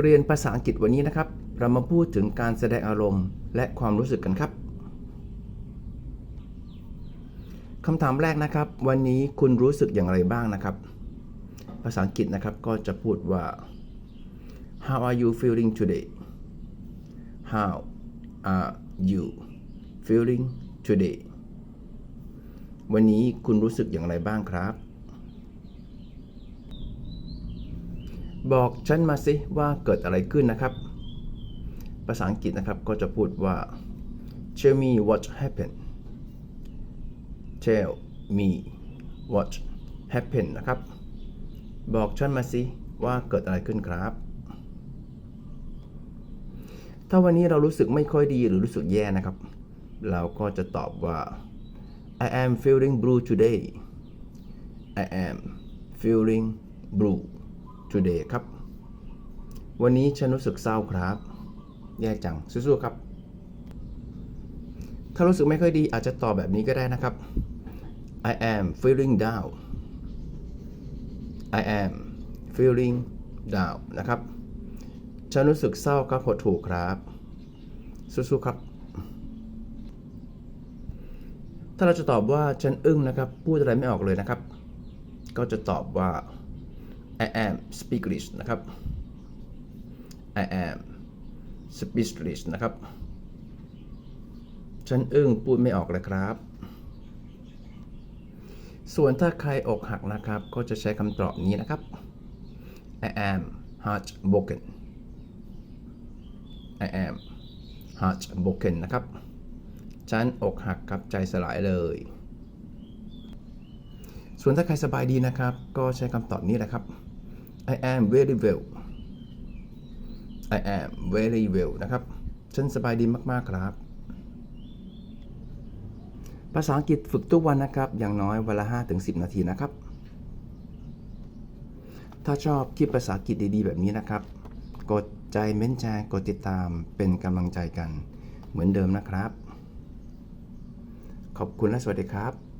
เรียนภาษาอังกฤษวันนี้นะครับ เรามาพูดถึงการแสดงอารมณ์และความรู้สึกกันครับคำถามแรกนะครับ วันนี้คุณรู้สึกอย่างไรบ้างนะครับ ภาษาอังกฤษนะครับก็จะพูดว่า how are you feeling today how are you feeling today วันนี้คุณรู้สึกอย่างไรบ้างครับ บอกฉันมาสิว่าเกิดอะไรขึ้นนะครับ ภาษาอังกฤษนะครับก็จะพูดว่า tell me what happened tell me what happened นะครับ บอกฉันมาสิว่าเกิดอะไรขึ้นครับ ถ้าวันนี้เรารู้สึกไม่ค่อยดีหรือรู้สึกแย่นะครับ เราก็จะตอบว่า I am feeling blue today I am feeling blue today ครับ วันนี้ฉันรู้สึกเศร้าครับ แย่จังสู้ๆครับ ถ้ารู้สึกไม่ค่อยดีอาจจะตอบแบบนี้ก็ได้นะครับ I am feeling down I am feeling down นะครับ ฉันรู้สึกเศร้าครับหดหู่ครับ สู้ๆครับ ถ้าเราจะตอบว่าฉันอึ้งนะครับ พูดอะไรไม่ออกเลยนะครับ ก็จะตอบว่า I am speechless นะครับ I am speechless นะครับ ฉันอึ้งพูดไม่ออกเลยครับ ส่วนถ้าใครอกหักนะครับ ก็จะใช้คำตอบนี้นะครับ I am heartbroken I am heartbroken นะครับ ฉันอกหักครับใจสลายเลย ส่วนถ้าใครสบายดีนะครับ ก็ใช้คำตอบนี้แหละครับ I am very well I am very well นะครับ ฉันสบายดีมาก ๆ ครับ ภาษาอังกฤษฝึกทุกวันนะครับ อย่างน้อยวันละ 5-10 นาทีนะครับ ถ้าชอบคลิปภาษาอังกฤษดี ๆ แบบนี้นะครับ กดใจเม้นแชร์กดติดตามเป็นกำลังใจกันเหมือนเดิมนะครับ ขอบคุณและสวัสดีครับ